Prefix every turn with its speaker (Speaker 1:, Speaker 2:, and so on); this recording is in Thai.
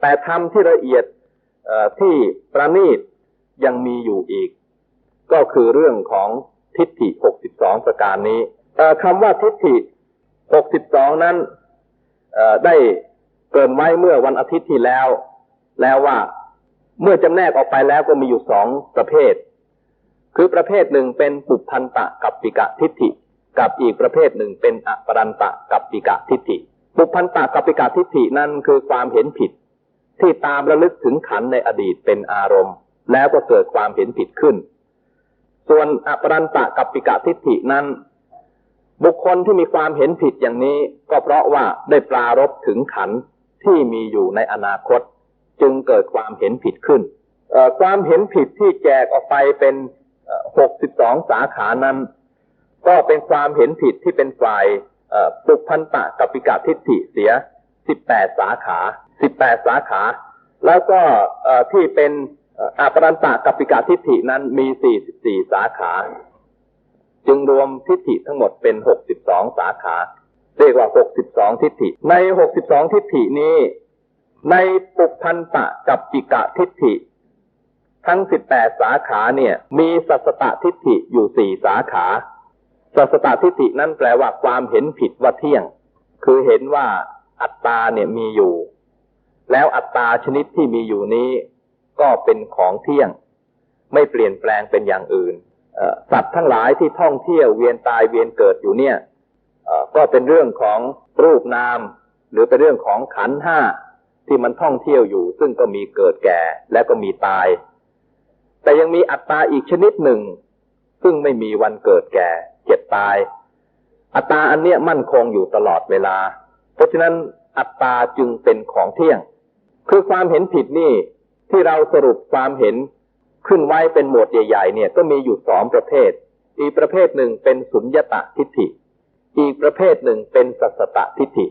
Speaker 1: แต่ธรรมที่ละเอียดที่ประณีตยังมีอยู่อีก ก็คือเรื่องของทิฏฐิ 62 ประการนี้คำว่าทิฏฐิ 62 นั้นได้เกินไว้เมื่อวันอาทิตย์ที่แล้ว แล้วว่าเมื่อจำแนกออกไปแล้วก็มีอยู่สองประเภท คือประเภทหนึ่งเป็นปุพพันตะกับปิกะทิฏฐิ กับอีกประเภทหนึ่งเป็นอปรันตะกับปิกะทิฏฐิ ปุพพันตะกับปิกะทิฏฐินั้นคือความเห็นผิด ที่ตามระลึกถึงขันในอดีตเป็นอารมณ์ แล้วก็เกิดความเห็นผิดขึ้น ส่วนอปรันตะกับปิกะทิฏฐินั้น บุคคลที่มีความเห็นผิดอย่างนี้ ก็เพราะว่าได้ปรารบถึงขันที่มีอยู่ในอนาคต จึงเกิดความเห็นผิดขึ้น ความเห็นผิดที่แจกออกไปเป็นหกสิบสองสาขานั้น ก็เป็นความเห็นผิดที่เป็นฝ่ายปุพพันตะกับปิกะทิฏฐิเสียสิบแปดสาขา สิบแปดสาขา แล้วก็ที่เป็นอ่ออปรันตะกับปิกะทิฏฐินั้นมีสี่สิบสี่สาขา จึงรวมทิฏฐิทั้งหมดเป็นหกสิบสองสาขา เรียกว่าหกสิบสองทิฏฐิ ในหกสิบสองทิฏฐินี้ ในปุพันตะกับปิกะทิฏฐิ ทั้งสิบแปดสาขาเนี่ย มีสัสตทิฏฐิอยู่สี่สาขาสัสตทิฏฐินั่นแปลว่าความเห็นผิดว่าเที่ยง คือเห็นว่าอัตตาเนี่ยมีอยู่ แล้วอัตตาชนิดที่มีอยู่นี้ก็เป็นของเที่ยง ไม่เปลี่ยนแปลงเป็นอย่างอื่นสัตว์ทั้งหลายที่ท่องเที่ยวเวียนตายเวียนเกิดอยู่เนี่ยก็เป็นเรื่องของรูปนาม หรือเป็นเรื่องของขันห้าที่มันท่องเที่ยวอยู่ ซึ่งก็มีเกิดแก่และก็มีตาย แต่ยังมีอัตตาอีกชนิดหนึ่ง ซึ่งไม่มีวันเกิดแก่ เจ็บตาย อัตตาอันเนี้ยมั่นคงอยู่ตลอดเวลา เพราะฉะนั้นอัตตาจึงเป็นของเที่ยง คือความเห็นผิดนี่ที่เราสรุปความเห็นขึ้นไว้เป็นหมวดใหญ่ ๆ เนี่ยก็มีอยู่สองประเภท อีกประเภทหนึ่งเป็นสุญญตะทิฏฐิ อีกประเภทหนึ่งเป็นสัสตตทิฏฐิ